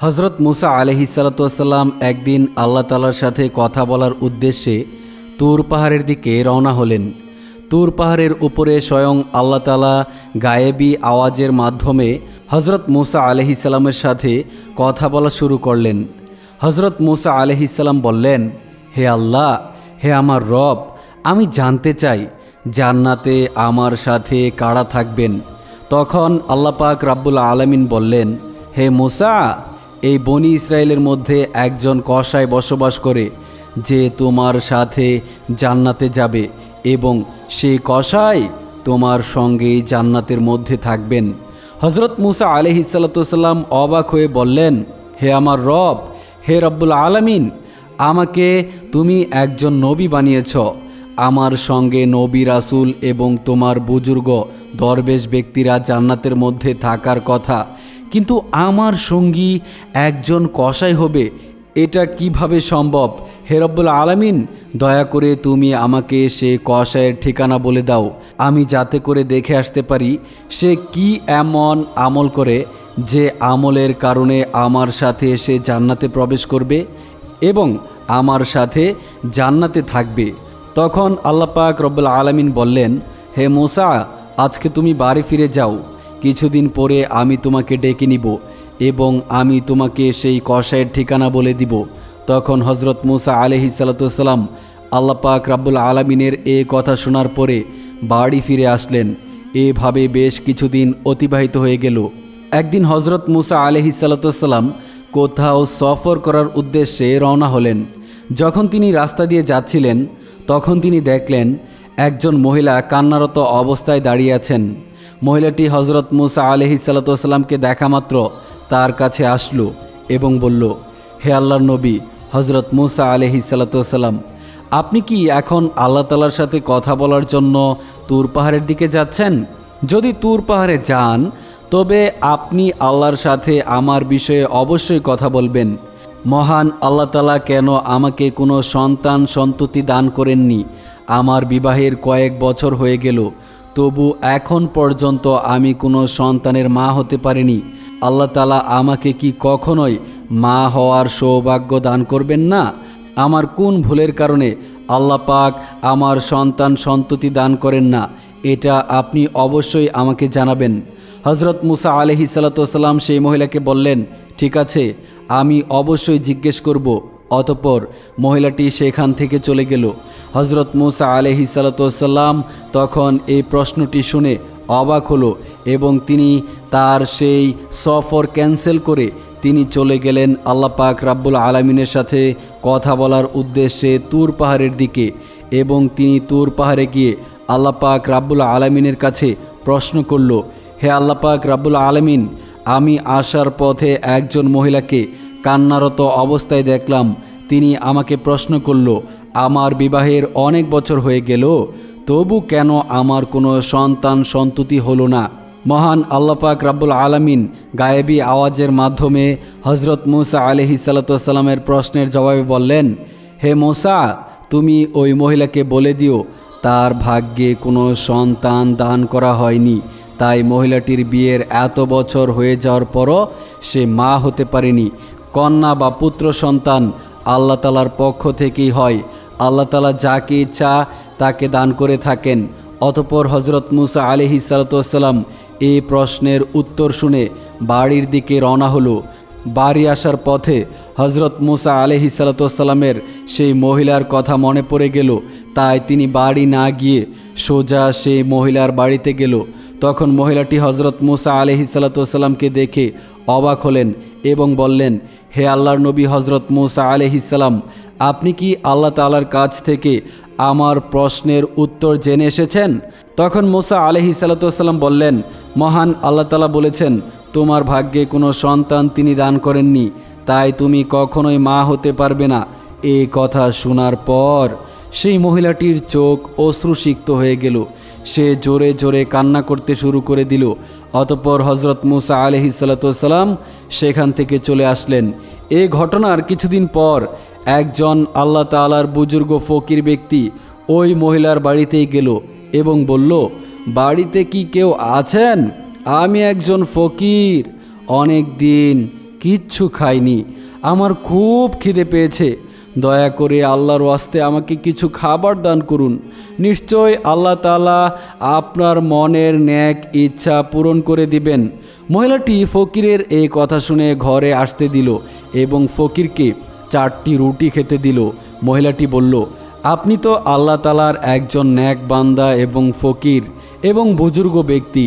হজরত মুসা আলহিসাল্লাম একদিন আল্লাহ তালার সাথে কথা বলার উদ্দেশ্যে তুর পাহাড়ের দিকে রওনা হলেন। তুর পাহাড়ের উপরে স্বয়ং আল্লাহ তালা গায়েবী আওয়াজের মাধ্যমে হজরত মুসা আলহিসাল্লামের সাথে কথা বলা শুরু করলেন। হজরত মুসা আলহিসাল্লাম বললেন, হে আল্লাহ, হে আমার রব, আমি জানতে চাই জান্নাতে আমার সাথে কারা থাকবেন? তখন আল্লাপাক রাব্বুল আলমিন বললেন, হে মুসা এই বনি ইসরায়েলের মধ্যে একজন কষায় বসবাস করে, যে তোমার সাথে জান্নাতে যাবে এবং সেই কষাই তোমার সঙ্গেই জান্নাতের মধ্যে থাকবেন। হজরত মুসা আলহিসাল্লাম অবাক হয়ে বললেন, হে আমার রব, হে রব্বুল আলমিন, আমাকে তুমি একজন নবী বানিয়েছ। আমার সঙ্গে নবী রাসুল এবং তোমার বুজুর্গ, দরবেশ ব্যক্তিরা জান্নাতের মধ্যে থাকার কথা কিন্তু আমার সঙ্গী একজন কসাই হবে, এটা কীভাবে সম্ভব? হেরব্বুল আলামিন, দয়া করে তুমি আমাকে সে কসাইয়ের ঠিকানা বলে দাও। আমি যাতে করে দেখে আসতে পারি সে কি এমন আমল করে যে আমলের কারণে আমার সাথে সে জান্নাতে প্রবেশ করবে এবং আমার সাথে জান্নাতে থাকবে। তখন আল্লাপাক রব্বুল আলামিন বললেন, হে মোসা, আজকে তুমি বাড়ি ফিরে যাও। কিছুদিন পরে আমি তোমাকে ডেকে নিব এবং আমি তোমাকে সেই কষায়ের ঠিকানা বলে দিব। তখন হজরত মুসা আলহি সালাতাম আল্লাপাক রাব্বুল আলমিনের এ কথা শোনার পরে বাড়ি ফিরে আসলেন। এভাবে বেশ কিছুদিন অতিবাহিত হয়ে গেল। একদিন হজরত মুসা আলহি সালাতাম কোথাও সফর করার উদ্দেশ্যে রওনা হলেন। যখন তিনি রাস্তা দিয়ে যাচ্ছিলেন, তখন তিনি দেখলেন একজন মহিলা কান্নারত অবস্থায় দাঁড়িয়ে আছেন। মহিলাটি হজরত মুসা আলহি সাল্লাতামকে দেখা মাত্র তার কাছে আসলো এবং বলল, হে আল্লাহর নবী হজরত মুসা আলহি সাল্লাতাম আপনি কি এখন আল্লাহ তালার সাথে কথা বলার জন্য তুর পাহাড়ের দিকে যাচ্ছেন? যদি তুর পাহাড়ে যান, তবে আপনি আল্লাহর সাথে আমার বিষয়ে অবশ্যই কথা বলবেন। মহান আল্লাহ তালা কেন আমাকে কোনো সন্তান সন্ততি দান করেননি? আমার বিবাহের কয়েক বছর হয়ে গেল তবু এখন পর্যন্ত আমি কোনো সন্তানের মা হতে পারিনি। আল্লাহ তালা আমাকে কি কখনোই মা হওয়ার সৌভাগ্য দান করবেন না? আমার কোন ভুলের কারণে আল্লাহ পাক আমার সন্তান সন্ততি দান করেন না? এটা আপনি অবশ্যই আমাকে জানাবেন। হজরত মুসা আলহি সাল্লাতাম সেই মহিলাকে বললেন, ঠিক আছে, আমি অবশ্যই জিজ্ঞেস করব। অতপর মহিলাটি সেখান থেকে চলে গেল। হজরত মুসা আলহি সাল্লাতাম তখন এই প্রশ্নটি শুনে অবাক হলো এবং তিনি তার সেই সফর ক্যান্সেল করে তিনি চলে গেলেন আল্লাহ পাক রাব্বুল আলমিনের সাথে কথা বলার উদ্দেশ্যে তুর পাহাড়ের দিকে এবং তিনি তুর পাহাড়ে গিয়ে আল্লাহ পাক রাব্বুল আলমিনের কাছে প্রশ্ন করল, হে আল্লাপাক রাব্বুল আলমিন, আমি আসার পথে একজন মহিলাকে কান্নারত অবস্থায় দেখলাম, তিনি আমাকে প্রশ্ন করল, আমার বিবাহের অনেক বছর হয়ে গেল, তবু কেন আমার কোনো সন্তান সন্ততি হলো না? মহান আল্লাপাক রাব্বুল আলমিন গায়েবী আওয়াজের মাধ্যমে হজরত মুসা আলহি সাল্লাতামের প্রশ্নের জবাবে বললেন, হে মোসা, তুমি ওই মহিলাকে বলে দিও, তার ভাগ্যে কোনো সন্তান দান করা হয়নি, তাই মহিলাটির বিয়ের এত বছর হয়ে যাওয়ার পরও সে মা হতে পারেনি কন্যা বা পুত্র সন্তান আল্লাহ তালার পক্ষ থেকেই হয়। আল্লাহ তালা যাকে ইচ্ছা তাকে দান করে থাকেন। অতপর হজরত মুসা আলিহি সালাতাম এই প্রশ্নের উত্তর শুনে বাড়ির দিকে রওনা হলো। বাড়ি আসার পথে হজরত মুসা আলহি সালাতামের সেই মহিলার কথা মনে পড়ে গেল। তাই তিনি বাড়ি না গিয়ে সোজা সেই মহিলার বাড়িতে গেল। তখন মহিলাটি হজরত মুসা আলহি সালাতামকে দেখে অবাক হলেন এবং বললেন হে আল্লাহর নবী হজরত মুসা আলহিসাল্লাম আপনি কি আল্লাহ তালার কাছ থেকে আমার প্রশ্নের উত্তর জেনে এসেছেন? তখন মোসা আলহি সাল্লাম বললেন, মহান আল্লাহ তালা বলেছেন, তোমার ভাগ্যে কোনো সন্তান তিনি দান করেননি, তাই তুমি কখনোই মা হতে পারবে না। এই কথা শোনার পর সেই মহিলাটির চোখ অশ্রুসিক্ত হয়ে গেল। সে জোরে জোরে কান্না করতে শুরু করে দিল। অতপর হজরত মুসা আলহি সাল্লাম সেখান থেকে চলে আসলেন। এ ঘটনার কিছুদিন পর একজন আল্লাহ তালার বুজুর্গ ফকির ব্যক্তি ওই মহিলার বাড়িতেই গেল এবং বলল, বাড়িতে কি কেউ আছেন? আমি একজন ফকির। অনেক দিন কিচ্ছু খাইনি। আমার খুব খিদে পেয়েছে। দয়া করে আল্লাহর ওয়াস্তে আমাকে কিছু খাবার দান করুন। নিশ্চয় আল্লাহ তালা আপনার মনের ন্যাক ইচ্ছা পূরণ করে দিবেন। মহিলাটি ফকিরের এই কথা শুনে ঘরে আসতে দিল এবং ফকিরকে চারটি রুটি খেতে দিল। মহিলাটি বলল, আপনি তো আল্লাহ তালার একজন ন্যাক বান্দা এবং ফকির এবং বুজুর্গ ব্যক্তি।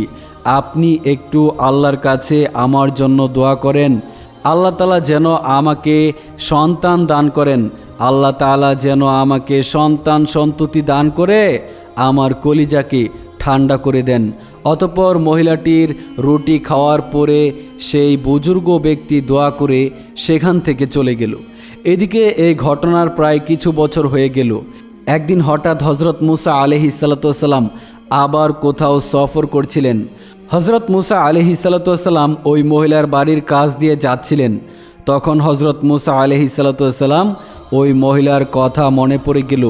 আপনি একটু আল্লাহর কাছে আমার জন্য দোয়া করেন। আল্লাহ তালা যেন আমাকে সন্তান দান করেন। আল্লাহ তালা যেন আমাকে সন্তান সন্ততি দান করে আমার কলিজাকে ঠান্ডা করে দেন। অতপর মহিলাটির রুটি খাওয়ার পরে সেই বুজুর্গ ব্যক্তি দোয়া করে সেখান থেকে চলে গেল। এদিকে এই ঘটনার প্রায় কিছু বছর হয়ে গেল। একদিন হঠাৎ হজরত মুসা আলহি সাল্লাম আবার কোথাও সফর করছিলেন। হজরত মুসা আলহি সাল্লাম ওই মহিলার বাড়ির কাজ দিয়ে যাচ্ছিলেন। তখন হজরত মুসা আলহি সাল্লাম ওই মহিলার কথা মনে পড়ে গেল।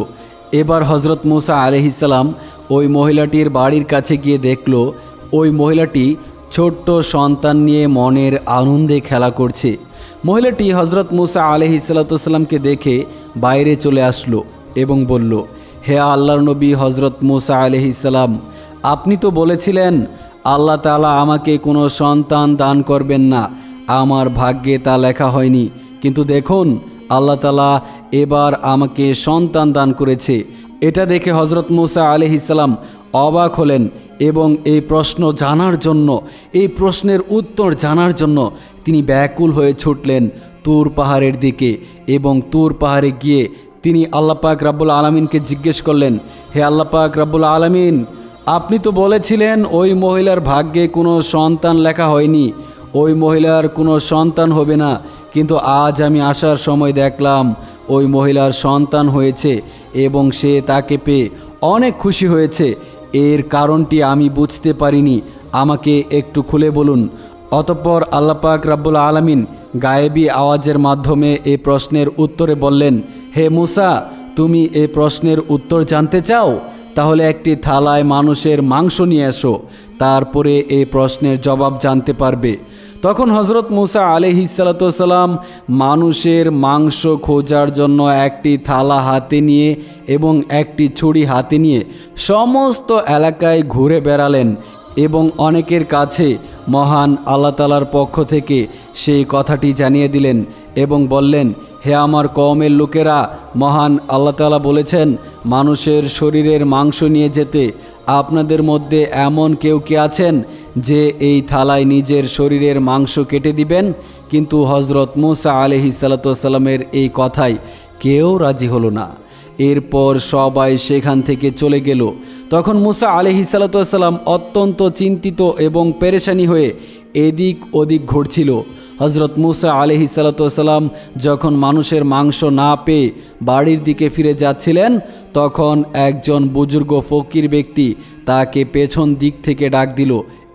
এবার হজরত মুসা আলহিসাল্লাম ওই মহিলাটির বাড়ির কাছে গিয়ে দেখল, ওই মহিলাটি ছোট্ট সন্তান নিয়ে মনের আনন্দে খেলা করছে। মহিলাটি হজরত মুসা আলহি সাল্লাতামকে দেখে বাইরে চলে আসলো এবং বলল, হে আল্লাহর নবী হজরত মুসা আলহিসাল্লাম আপনি তো বলেছিলেন আল্লাহ তালা আমাকে কোনো সন্তান দান করবেন না। আমার ভাগ্যে তা লেখা হয়নি। কিন্তু দেখুন, আল্লাহ তালা এবার আমাকে সন্তান দান করেছে। এটা দেখে হজরত মুসা আলহিসাল্লাম অবাক হলেন এবং এই প্রশ্ন জানার জন্য, এই প্রশ্নের উত্তর জানার জন্য তিনি ব্যাকুল হয়ে ছুটলেন তুর পাহাড়ের দিকে এবং তুর পাহাড়ে গিয়ে তিনি আল্লাপাক রাব্বুল আলমিনকে জিজ্ঞেস করলেন, হে আল্লাপাক রাব্বুল আলমিন আপনি তো বলেছিলেন ওই মহিলার ভাগ্যে কোনো সন্তান লেখা হয়নি, ওই মহিলার কোনো সন্তান হবে না, কিন্তু আজ আমি আসার সময় দেখলাম ওই মহিলার সন্তান হয়েছে এবং সে তাকে পেয়ে অনেক খুশি হয়েছে। এর কারণটি আমি বুঝতে পারিনি, আমাকে একটু খুলে বলুন। অতঃপর আল্লাপাক রাব্বুল আলমিন গায়েবী আওয়াজের মাধ্যমে এ প্রশ্নের উত্তরে বললেন, হে মুসা, তুমি এ প্রশ্নের উত্তর জানতে চাও? তাহলে একটি থালায় মানুষের মাংস নিয়ে এসো, তারপরে এই প্রশ্নের জবাব জানতে পারবে। তখন হজরত মুসা আলহিসাল্লাম মানুষের মাংস খোঁজার জন্য একটি থালা হাতে নিয়ে এবং একটি ছুরি হাতে নিয়ে সমস্ত এলাকায় ঘুরে বেড়ালেন এবং অনেকের কাছে মহান আল্লাহ তালার পক্ষ থেকে সেই কথাটি জানিয়ে দিলেন। এবং বললেন, হে আমার কওমের লোকেরা, মহান আল্লাহ তালা বলেছেন, মানুষের শরীরের মাংস নিয়ে যেতে আপনাদের মধ্যে এমন কেউ কে আছেন যে এই থালায় নিজের শরীরের মাংস কেটে দিবেন? কিন্তু হজরত মুসা আলহি সাল্লামের এই কথায় কেউ রাজি হলো না। এরপর সবাই সেখান থেকে চলে গেল। তখন মুসা আলহি সাল্লাম অত্যন্ত চিন্তিত এবং পেরেশানি হয়ে এদিক ওদিক ঘুরছিল। হজরত মুসা আলহি সাল্লাম যখন মানুষের মাংস না পেয়ে বাড়ির দিকে ফিরে যাচ্ছিলেন, তখন একজন বুজুর্গ ফকির ব্যক্তি তাকে পেছন দিক থেকে ডাক দিল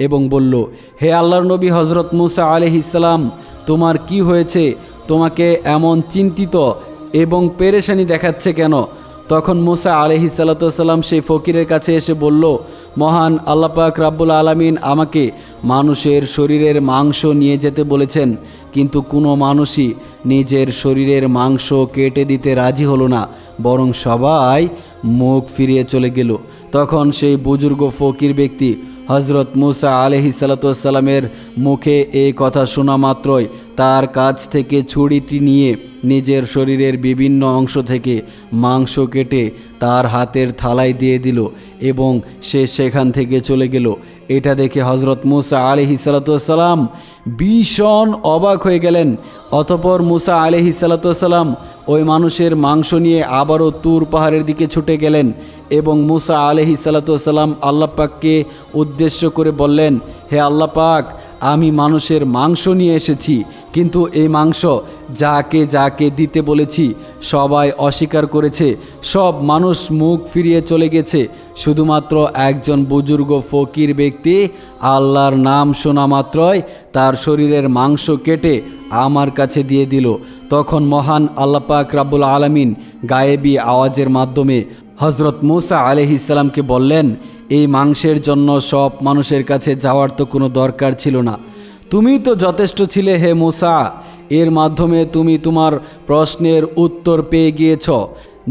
এবং বলল, হে আল্লাহর নবী হজরত মুসা আলহিসাল্লাম তোমার কি হয়েছে? তোমাকে এমন চিন্তিত এবং পেরেশানি দেখাচ্ছে কেন? তখন মুসা আলহি সাল্লাম সেই ফকিরের কাছে এসে বলল, মহান আল্লাপাক রাব্বুল আলমিন আমাকে মানুষের শরীরের মাংস নিয়ে যেতে বলেছেন, কিন্তু কোনো মানুষই নিজের শরীরের মাংস কেটে দিতে রাজি হলো না, বরং সবাই মুখ ফিরিয়ে চলে গেল। তখন সেই বুজুর্গ ফকির ব্যক্তি হজরত মুসা আলহি সালাতামের মুখে এই কথা শোনা মাত্রই তার কাছ থেকে ছুরিটি নিয়ে নিজের শরীরের বিভিন্ন অংশ থেকে মাংস কেটে তার হাতের থালায় দিয়ে দিল এবং সে সেখান থেকে চলে গেল। এটা দেখে হজরত মুসা আলহি সাল্লাম ভীষণ অবাক হয়ে গেলেন। অতপর মুসা আলহি সালাতাম ওই মানুষের মাংস নিয়ে আবারও তুর পাহাড়ের দিকে ছুটে গেলেন এবং মুসা আলহি সালাতাম আল্লাপাককে উদ্দেশ্য করে বললেন, হে আল্লাপাক আমি মানুষের মাংস নিয়ে এসেছি, কিন্তু এই মাংস যাকে যাকে দিতে বলেছি, সবাই অস্বীকার করেছে। সব মানুষ মুখ ফিরিয়ে চলে গেছে। শুধুমাত্র একজন বুজুর্গ ফকির ব্যক্তি আল্লাহর নাম শোনা মাত্রই তার শরীরের মাংস কেটে আমার কাছে দিয়ে দিল। তখন মহান আল্লাপাক রাব্বুল আলমিন গায়েবী আওয়াজের মাধ্যমে হজরত মুসা আলহি ইসলামকে বললেন এই মাংসের জন্য সব মানুষের কাছে যাওয়ার তো কোনো দরকার ছিল না। তুমি তো যথেষ্ট ছিলে হে মোসা। এর মাধ্যমে তুমি তোমার প্রশ্নের উত্তর পেয়ে গিয়েছ।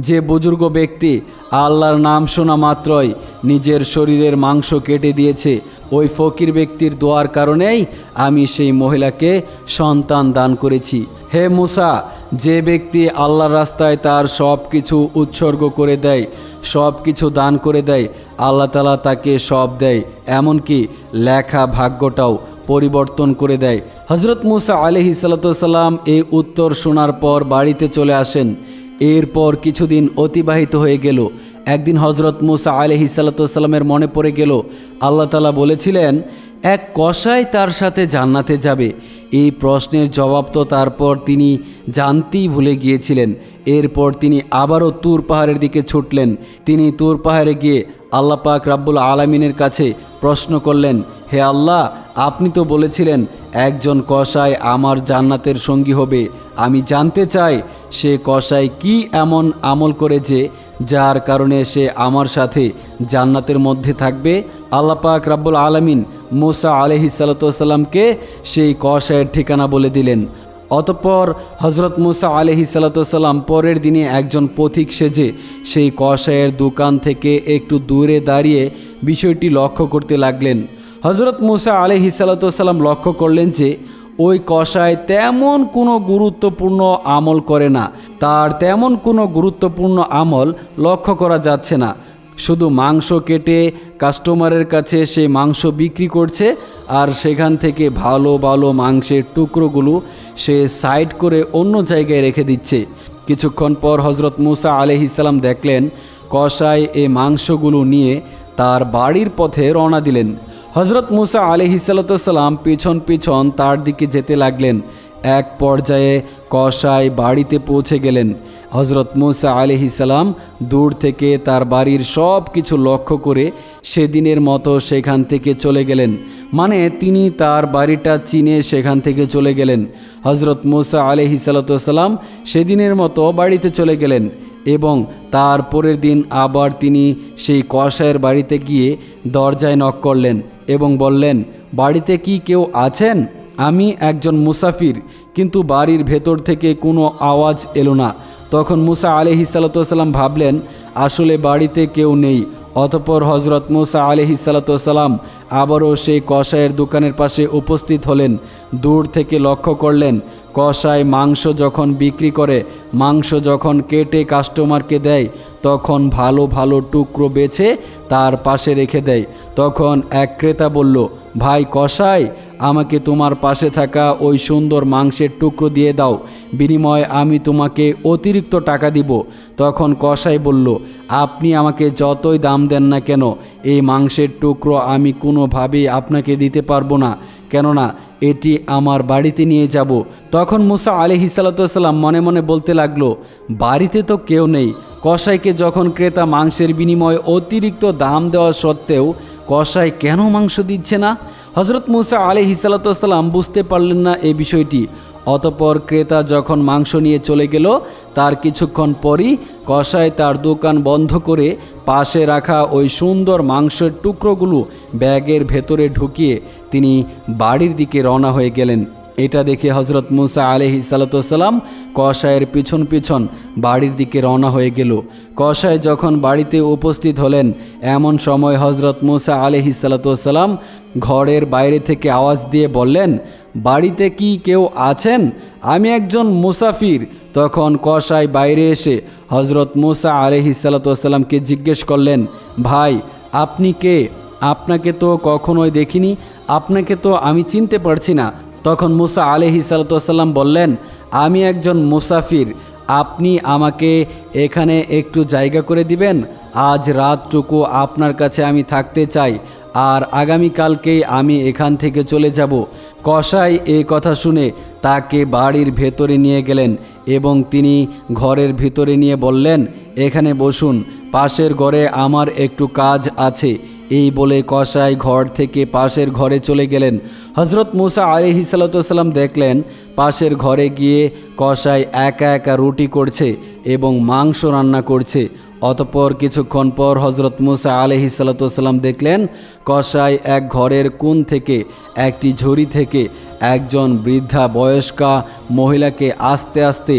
যে বুজুর্গ ব্যক্তি আল্লাহর নাম শোনা মাত্রই নিজের শরীরের মাংস কেটে দিয়েছে, ওই ফকির ব্যক্তির দোয়ার কারণেই আমি সেই মহিলাকে সন্তান দান করেছি। হে মুসা, যে ব্যক্তি আল্লাহর রাস্তায় তার সব কিছু উৎসর্গ করে দেয় সব কিছু দান করে দেয়, আল্লাহ তালা তাকে সব দেয়, এমনকি লেখা ভাগ্যটাও পরিবর্তন করে দেয়। হজরত মুসা আলহি সাল্লাম এই উত্তর শোনার পর বাড়িতে চলে আসেন। এরপর কিছুদিন অতিবাহিত হয়ে গেল। একদিন হজরত মুসা আলহি সাল্লামের মনে পড়ে গেল, আল্লাহ তালা বলেছিলেন, এক কষাই তার সাথে জান্নাতে যাবে। এই প্রশ্নের জবাব তো তারপর তিনি জানতেই ভুলে গিয়েছিলেন। এরপর তিনি আবারও তুর পাহাড়ের দিকে ছুটলেন। তিনি তুর পাহাড়ে গিয়ে আল্লাহ পাক রাব্বুল আলমিনের কাছে প্রশ্ন করলেন হে আল্লাহ, আপনি তো বলেছিলেন, একজন কসাই আমার জান্নাতের সঙ্গী হবে। আমি জানতে চাই, সে কসাই কি এমন আমল করে যে যার কারণে সে আমার সাথে জান্নাতের মধ্যে থাকবে? আল্লাহ পাক রাব্বুল আলমিন মোসা আলহি সাল্লাতামকে সেই কসাইয়ের ঠিকানা বলে দিলেন। অতঃপর হজরত মুসা আলহি সাল্লাতাম পরের দিনে একজন পথিক সেজে সেই কসাইয়ের দোকান থেকে একটু দূরে দাঁড়িয়ে বিষয়টি লক্ষ্য করতে লাগলেন। হজরত মুসা আলহি সাল্লাতাম লক্ষ্য করলেন যে ওই কষায় তেমন কোনো গুরুত্বপূর্ণ আমল করে না। তার তেমন কোনো গুরুত্বপূর্ণ আমল লক্ষ্য করা যাচ্ছে না। শুধু মাংস কেটে কাস্টমারের কাছে সে মাংস বিক্রি করছে আর সেখান থেকে ভালো ভালো মাংসের টুকরোগুলো সে সাইড করে অন্য জায়গায় রেখে দিচ্ছে। কিছুক্ষণ পর হজরত মুসা আলহ ইসলাম দেখলেন কষায় এ মাংসগুলো নিয়ে তার বাড়ির পথে রওনা দিলেন। হজরত মুসা আলহিসাল্লাম পিছন পিছন তার দিকে যেতে লাগলেন। এক পর্যায়ে কসাই বাড়িতে পৌঁছে গেলেন। হজরত মুসা আলহিসাল্লাম দূর থেকে তার বাড়ির সব কিছু লক্ষ্য করে সেদিনের মতো সেখান থেকে চলে গেলেন। মানে তিনি তার বাড়িটা চিনে সেখান থেকে চলে গেলেন। হজরত মুসা আলহিসাল্লাম সেদিনের মতো বাড়িতে চলে গেলেন। এবং তার পরের দিন আবার তিনি সেই কসাইয়ের বাড়িতে গিয়ে দরজায় নক করলেন এবং বললেন, বাড়িতে কি কেউ আছেন? আমি একজন মুসাফির, কিন্তু বাড়ির ভেতর থেকে কোনো আওয়াজ এলো না। তখন মুসা সাল্লাম ভাবলেন, আসলে বাড়িতে কেউ নেই। অতপর হজরত মুসা আলহি সালাতাম আবারও সেই কষায়ের দোকানের পাশে উপস্থিত হলেন, দূর থেকে লক্ষ্য করলেন কষায় মাংস যখন বিক্রি করে, মাংস যখন কেটে কাস্টমারকে দেয়, তখন ভালো ভালো টুকরো বেছে তার পাশে রেখে দেয়। তখন এক ক্রেতা বলল ভাই কষাই আমাকে তোমার পাশে থাকা ওই সুন্দর মাংসের টুকরো দিয়ে দাও। বিনিময়ে আমি তোমাকে অতিরিক্ত টাকা দিব। তখন কষাই বলল, আপনি আমাকে যতই দাম দেন না কেন, এই মাংসের টুকরো আমি কোনোভাবেই আপনাকে দিতে পারব না। কেননা, এটি আমার বাড়িতে নিয়ে যাব। তখন মুসা আলি সাল্লাম মনে মনে বলতে লাগল, বাড়িতে তো কেউ নেই। কসাইকে যখন ক্রেতা মাংসের বিনিময়ে অতিরিক্ত দাম দেওয়া সত্ত্বেও কসাই কেন মাংস দিচ্ছে না? হজরত মুসা আলি হিসালাতাম বুঝতে পারলেন না এই বিষয়টি। অতপর ক্রেতা যখন মাংস নিয়ে চলে গেল, তার কিছুক্ষণ পরই কসাই তার দোকান বন্ধ করে পাশে রাখা ওই সুন্দর মাংসের টুকরোগুলো ব্যাগের ভেতরে ঢুকিয়ে তিনি বাড়ির দিকে রওনা হয়ে গেলেন। এটা দেখে হজরত মুসা আলহি সালাতাম কষায়ের পিছন পিছন বাড়ির দিকে রওনা হয়ে গেল। কষায় যখন বাড়িতে উপস্থিত হলেন, এমন সময় হজরত মুসা আলহি সালাতাম ঘরের বাইরে থেকে আওয়াজ দিয়ে বললেন, বাড়িতে কি কেউ আছেন? আমি একজন মুসাফির। তখন কষাই বাইরে এসে হজরত মুসা আলহি সালাতামকে জিজ্ঞেস করলেন, ভাই, আপনি কে? আপনাকে তো কখনোই দেখিনি। আপনাকে তো আমি চিনতে পারছি না। তখন মুসা আলহি সালাতাম বললেন, আমি একজন মুসাফির, আপনি আমাকে এখানে একটু জায়গা করে দিবেন, আজ রাতটুকু আপনার কাছে আমি থাকতে চাই, আর আগামীকালকেই আমি এখান থেকে চলে যাব। কসাই এই কথা শুনে তাকে বাড়ির ভেতরে নিয়ে গেলেন এবং তিনি ঘরের ভিতরে নিয়ে বললেন, এখানে বসুন, পাশের ঘরে আমার একটু কাজ আছে। এই বলে কসাই ঘর থেকে পাশের ঘরে চলে গেলেন। হজরত মুসা আলি সাল্লাম দেখলেন পাশের ঘরে গিয়ে কসাই একা একা রুটি করছে এবং মাংস রান্না করছে। অতপর কিছুক্ষণ পর হজরত মুসা আলহি সাল্লাম দেখলেন, কসাই এক ঘরের কোণ থেকে, একটি ঝুড়ি থেকে একজন বৃদ্ধা বয়স্কা মহিলাকে আস্তে আস্তে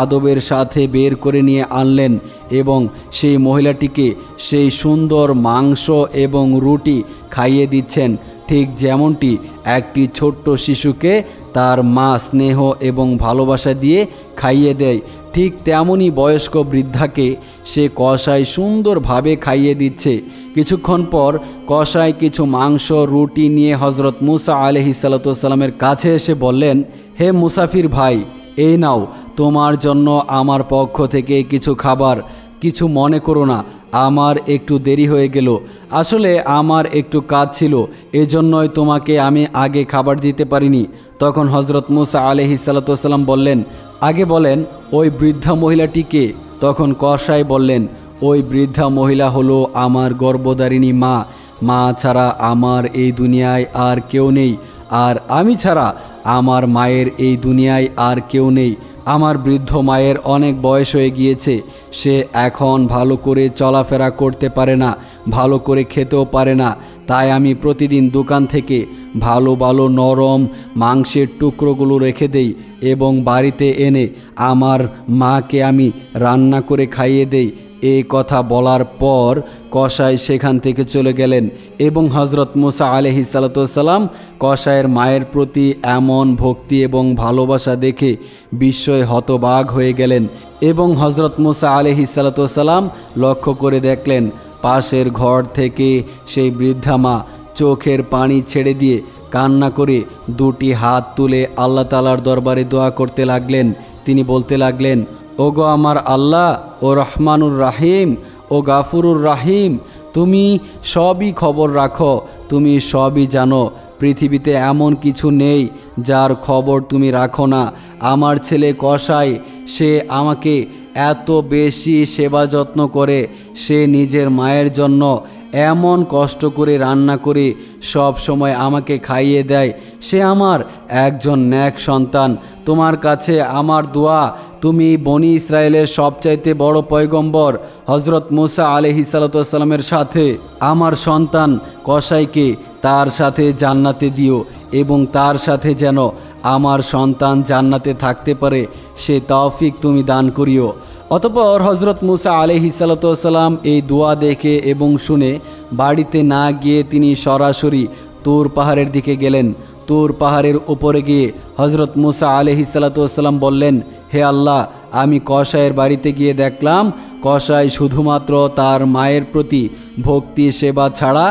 আদবের সাথে বের করে নিয়ে আনলেন এবং সেই মহিলাটিকে সেই সুন্দর মাংস এবং রুটি খাইয়ে দিচ্ছেন। ঠিক যেমনটি একটি ছোট্ট শিশুকে তার মা স্নেহ এবং ভালোবাসা দিয়ে খাইয়ে দেয় ঠিক তেমনই বয়স্ক বৃদ্ধাকে সে কষায় সুন্দরভাবে খাইয়ে দিচ্ছে। কিছুক্ষণ পর কষায় কিছু মাংস, রুটি নিয়ে হজরত মুসা আলহি সাল্লামের কাছে এসে বললেন, হে মুসাফির ভাই, এই নাও, তোমার জন্য আমার পক্ষ থেকে কিছু খাবার। কিছু মনে করো না, আমার একটু দেরি হয়ে গেল। আসলে আমার একটু কাজ ছিল, এজন্যই তোমাকে আমি আগে খাবার দিতে পারিনি। তখন হজরত মুসা আলহি সাল্লাম বললেন আগে বলেন, ওই বৃদ্ধা মহিলাটিকে তখন কসাই বললেন, ওই বৃদ্ধা মহিলা হলো আমার গর্ভধারিণী মা। মা ছাড়া আমার এই দুনিয়ায় আর কেউ নেই। আর আমি ছাড়া আমার মায়ের এই দুনিয়ায় আর কেউ নেই। আমার বৃদ্ধ মায়ের অনেক বয়স হয়ে গিয়েছে। সে এখন ভালো করে চলাফেরা করতে পারে না, ভালো করে খেতেও পারে না। তাই আমি প্রতিদিন দোকান থেকে ভালো ভালো নরম মাংসের টুকরোগুলো রেখে দেই এবং বাড়িতে এনে আমার মাকে আমি রান্না করে খাইয়ে দেই। এই কথা বলার পর কসাই সেখান থেকে চলে গেলেন এবং হজরত মুসা আলহি সালাতাম কসাইয়ের মায়ের প্রতি এমন ভক্তি এবং ভালোবাসা দেখে বিস্ময় হতবাগ হয়ে গেলেন এবং হজরত মুসা আলহি সালাতাম লক্ষ্য করে দেখলেন পাশের ঘর থেকে সেই বৃদ্ধা মা চোখের পানি ছেড়ে দিয়ে কান্না করে দুটি হাত তুলে আল্লাহ তালার দরবারে দোয়া করতে লাগলেন। তিনি বলতে লাগলেন, ওগো আমার আল্লাহ, ও রহমানুর রাহিম, ও গাফুরুর রাহিম, তুমি সবই খবর রাখো, তুমি সবই জানো, পৃথিবীতে এমন কিছু নেই যার খবর তুমি রাখো না। আমার ছেলে কষাই সে আমাকে এত বেশি সেবা যত্ন করে সে নিজের মায়ের জন্য এমন কষ্ট করে রান্না করে সব সময় আমাকে খাইয়ে দেয়। সে আমার একজন ন্যাক সন্তান। তোমার কাছে আমার দোয়া, তুমি বনি ইসরায়েলের সবচাইতে বড় পয়গম্বর হজরত মুসা আলহি সালাতামের সাথে। আমার সন্তান কসাইকে তার সাথে জান্নাতে দিও এবং তার সাথে যেন আমার সন্তান জান্নাতে থাকতে পারে, সে তৌফিক তুমি দান করিও। অতপর হজরত মুসা আলহি সালাতাম এই দোয়া দেখে এবং শুনে, বাড়িতে না গিয়ে তিনি সরাসরি তোর পাহাড়ের দিকে গেলেন। তোর পাহাড়ের ওপরে গিয়ে হজরত মুসা আলহি সালাতাম বললেন হে আল্লাহ, আমি কষায়ের বাড়িতে গিয়ে দেখলাম কষাই শুধুমাত্র তার মায়ের প্রতি ভক্তি, সেবা ছাড়া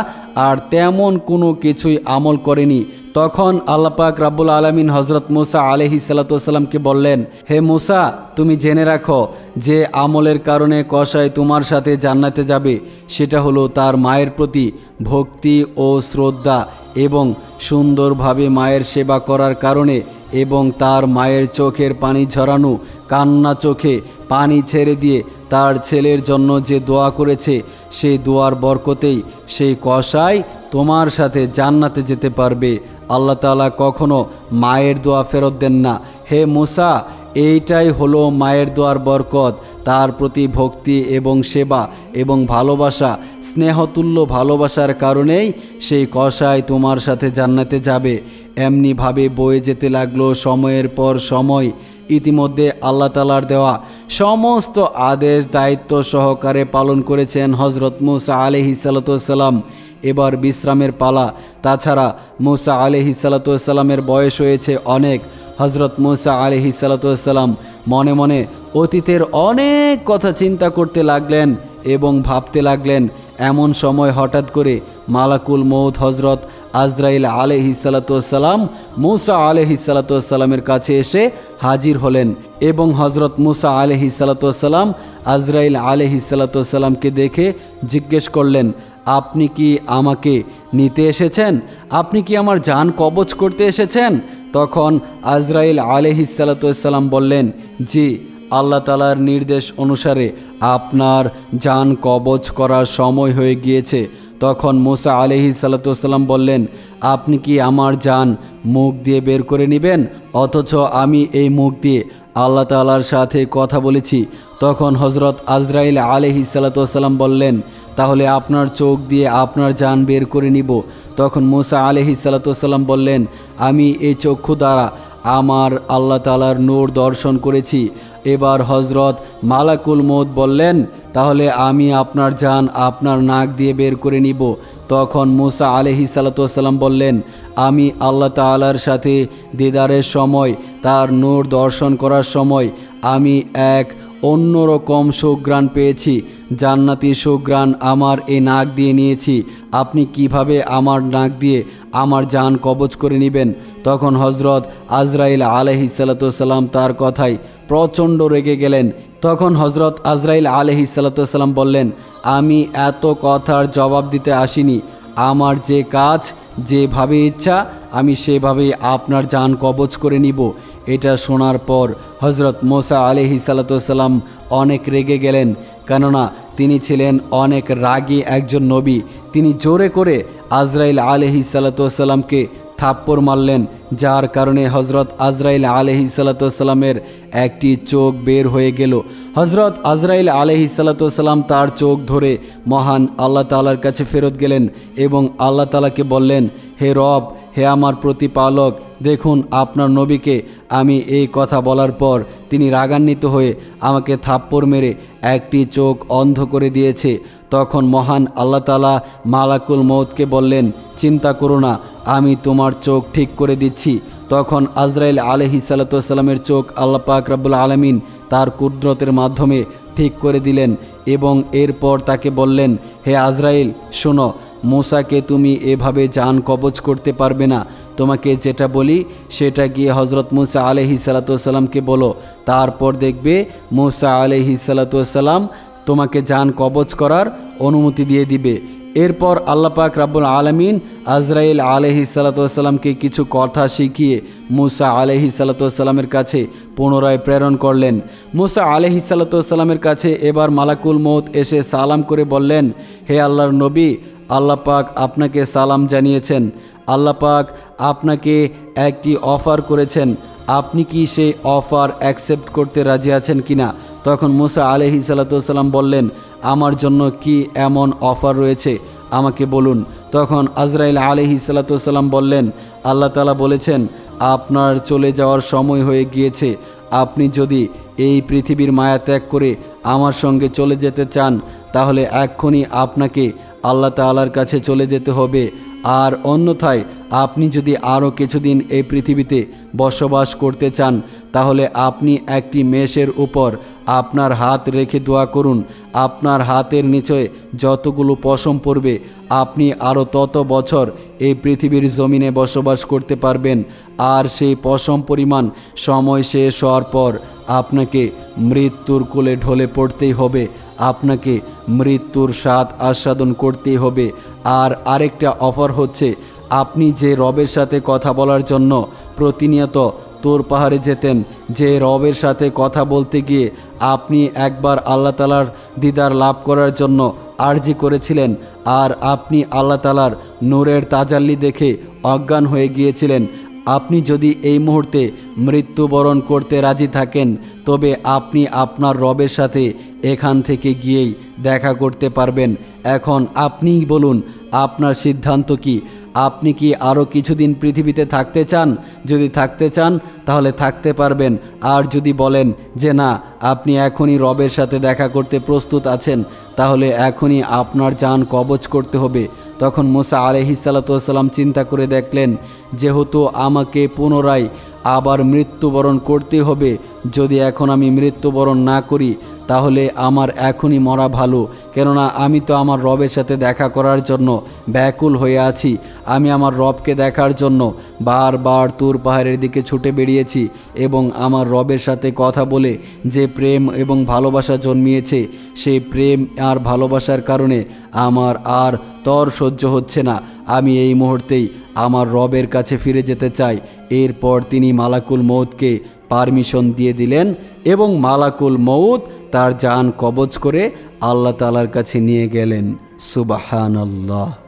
আর তেমন কোনো কিছুই আমল করেনি। তখন আল্লাপাক রাব্বুল আলমিন হজরত মুসা আলহি সাল্লাতামকে বললেন, হে মুসা, তুমি জেনে রাখো যে আমলের কারণে কষাই তোমার সাথে জান্নাতে যাবে। সেটা হলো তার মায়ের প্রতি ভক্তি ও শ্রদ্ধা এবং সুন্দরভাবে মায়ের সেবা করার কারণে এবং তার মায়ের চোখের পানি ঝরানো কান্না চোখে পানি ছেড়ে দিয়ে তার ছেলের জন্য যে দোয়া করেছে সেই দোয়ার বরকতেই সেই কষাই তোমার সাথে জান্নাতে যেতে পারবে। আল্লাহ তালা কখনো মায়ের দোয়া ফেরত দেন না। হে মুসা, এইটাই হলো মায়ের দোয়ার বরকত। তার প্রতি ভক্তি এবং সেবা এবং ভালোবাসা, স্নেহতুল্য ভালোবাসার কারণেই সেই কষায় তোমার সাথে জান্নাতে যাবে। এমনিভাবে বয়ে যেতে লাগল সময়ের পর সময়। ইতিমধ্যে আল্লাহ তালার দেওয়া সমস্ত আদেশ, দায়িত্ব সহকারে পালন করেছেন হজরত মুসা আলহি সালাতাম এবার বিশ্রামের পালা। তাছাড়া মুসা আলহি সালাতামের বয়স হয়েছে অনেক। হজরত মুসা আলহি সালাতাম মনে মনে অতীতের অনেক কথা চিন্তা করতে লাগলেন এবং ভাবতে লাগলেন, এমন সময় হঠাৎ করে মালাকুল মৌত হজরত আজরাইল আলহি সালাতাম মুসা আলহি সালাতামের কাছে এসে হাজির হলেন এবং হজরত মুসা আলহি সালাতাম আজরাইল আলহি সালাতামকে দেখে জিজ্ঞেস করলেন, আপনি কি আমাকে নিতে এসেছেন? আপনি কি আমার যান কবচ করতে এসেছেন? তখন আজরাইল আলহিসাল্লাম বললেন, জি, আল্লাহ তালার নির্দেশ অনুসারে আপনার যান কবচ করার সময় হয়ে গিয়েছে। তখন মোসা আলহি সাল্লাম বললেন, আপনি কি আমার যান মুখ দিয়ে বের করে নেবেন? অথচ আমি এই মুখ দিয়ে আল্লাহ তালার সাথে কথা বলেছি। তখন হজরত আজরাইল আলহি সাল্লাম বললেন, তাহলে আপনার চোখ দিয়ে আপনার যান বের করে নিব। তখন মোসা আলহি সাল্লাম বললেন, আমি এই চক্ষু দ্বারা আমার আল্লাহ তালার নূর দর্শন করেছি। এবার হজরত মালাকুল মোদ বললেন, তাহলে আমি আপনার যান আপনার নাক দিয়ে বের করে নিব। তখন মুসা আলহি সালাতাম বললেন, আমি আল্লাহ তালার সাথে দিদারের সময়, তার নূর দর্শন করার সময়, আমি এক অন্যরকম সুগ্রাণ পেয়েছি, জান্নাতি সুগ্রাণ আমার এই নাক দিয়ে নিয়েছি। আপনি কীভাবে আমার নাক দিয়ে আমার যান কবজ করে নেবেন? তখন হজরত আজরাইল আলহি তার কথায় প্রচণ্ড রেগে গেলেন। তখন হজরত আজরাইল আলহি বললেন, আমি এত কথার জবাব দিতে আসিনি। আমার যে কাজ যেভাবে ইচ্ছা আমি সেভাবে আপনার যান কবজ করে নিব। এটা শোনার পর হজরত মোসা আলহি সাল্লাম অনেক রেগে গেলেন, কেননা তিনি ছিলেন অনেক রাগী একজন নবী। তিনি জোরে করে আজরাইল আলহি সাল্লাতামকে থাপ্পড় মারলেন, যার কারণে হজরত আজরাইল আলহি সাল্লাতামের একটি চোখ বের হয়ে গেল। হজরত আজরাইল আলহি সাল্লাতাম তার চোখ ধরে মহান আল্লাহ তালার কাছে ফেরত গেলেন এবং আল্লাহ তালাকে বললেন, হে রব হে আমার প্রতিপালক, দেখুন আপনার নবীকে আমি এই কথা বলার পর তিনি রাগান্বিত হয়ে আমাকে থাপ্পড় মেরে একটি চোখ অন্ধ করে দিয়েছে। তখন মহান আল্লাহ তালা মালাকুল মৌতকে বললেন, চিন্তা করো না, আমি তোমার চোখ ঠিক করে দিচ্ছি। তখন আজরাইল আলহি সাল্লাতামের চোখ আল্লাহ পাক রাবুল আলমিন তার কুদরতের মাধ্যমে ঠিক করে দিলেন এবং এরপর তাকে বললেন, হে আজরাইল, শোনো মোসাকে তুমি এভাবে যান কবচ করতে পারবে না। তোমাকে যেটা বলি, সেটা গিয়ে হজরত মুসা আলহি সালাতামকে বলো। তারপর দেখবে মুসা আলহি সালাতাম তোমাকে যান কবচ করার অনুমতি দিয়ে দিবে। এরপর আল্লাপাক রাব্বুল আলমিন আজরাইল আলহি সালাতামকে কিছু কথা শিখিয়ে মুসা আলহি সালাতামের কাছে পুনরায় প্রেরণ করলেন। মুসা আলহি সালাতামের কাছে এবার মালাকুল মৌত এসে সালাম করে বললেন, হে আল্লাহর নবী আল্লাহ পাক আপনাকে সালাম জানিয়েছেন। আল্লাহ পাক আপনাকে একটি অফার করেছেন। আপনি কি সেই অফার অ্যাকসেপ্ট করতে রাজি আছেন কিনা? তখন মুসা আলহি সাল্লাতাম বললেন, আমার জন্য কি এমন অফার রয়েছে? আমাকে বলুন। তখন আজরাইল আলহি সাল্লাতাম বললেন, আল্লাহ তালা বলেছেন, আপনার চলে যাওয়ার সময় হয়ে গিয়েছে। আপনি যদি এই পৃথিবীর মায়া ত্যাগ করে আমার সঙ্গে চলে যেতে চান, তাহলে এক্ষুনি আপনাকে আল্লাহ তালার কাছে চলে যেতে হবে। আর অন্যথায় আপনি যদি আরও কিছুদিন এই পৃথিবীতে বসবাস করতে চান, তাহলে আপনি একটি মেষের উপর আপনার হাত রেখে দোয়া করুন। আপনার হাতের নিচে যতগুলো পশম পড়বে, আপনি আরও তত বছর এই পৃথিবীর জমিনে বসবাস করতে পারবেন। আর সেই পশম পরিমাণ সময় শেষ হওয়ার পর আপনাকে মৃত্যুর কোলে ঢলে পড়তেই হবে। আপনাকে মৃত্যুর স্বাদ আস্বাদন করতেই হবে। আর আরেকটা অফার হচ্ছে, আপনি যে রবের সাথে কথা বলার জন্য প্রতিনিয়ত তোর পাহাড়ে যেতেন, যে রবের সাথে কথা বলতে গিয়ে আপনি একবার আল্লাহ তালার দিদার লাভ করার জন্য আর্জি করেছিলেন আর আপনি আল্লাহ তালার নূরের তাজাল্লি দেখে অজ্ঞান হয়ে গিয়েছিলেন। আপনি যদি এই মুহূর্তে মৃত্যুবরণ করতে রাজি থাকেন, তবে আপনি আপনার রবের সাথে এখান থেকে গিয়েই দেখা করতে পারবেন। এখন আপনিই বলুন, আপনার সিদ্ধান্ত কি? আপনি কি আরও কিছুদিন পৃথিবীতে থাকতে চান? যদি থাকতে চান, তাহলে থাকতে পারবেন। আর যদি বলেন যে না, আপনি এখনই রবের সাথে দেখা করতে প্রস্তুত আছেন, তাহলে এখনই আপনার যান কবচ করতে হবে। তখন মুসা আলহিসাল্লাম চিন্তা করে দেখলেন, যেহেতু আমাকে পুনরায় আবার মৃত্যুবরণ করতে হবে। যদি এখন আমি মৃত্যুবরণ না করি, তাহলে আমার এখনই মরা ভালো। কেননা আমি তো আমার রবের সাথে দেখা করার জন্য ব্যাকুল হয়ে আছি। আমি আমার রবকে দেখার জন্য বারবার তুর পাহাড়ের দিকে ছুটে বেরিয়েছি এবং আমার রবের সাথে কথা বলে যে প্রেম এবং ভালোবাসা জন্মিয়েছে সেই প্রেম আর ভালোবাসার কারণে আমার আর তর সহ্য হচ্ছে না। আমি এই মুহূর্তেই আমার রবের কাছে ফিরে যেতে চাই। এরপর তিনি মালাকুল মৌতকে পারমিশন দিয়ে দিলেন এবং মালাকুল মৌত তার যান কবজ করে আল্লাহ তালার কাছে নিয়ে গেলেন। সুবাহানাল্লাহ।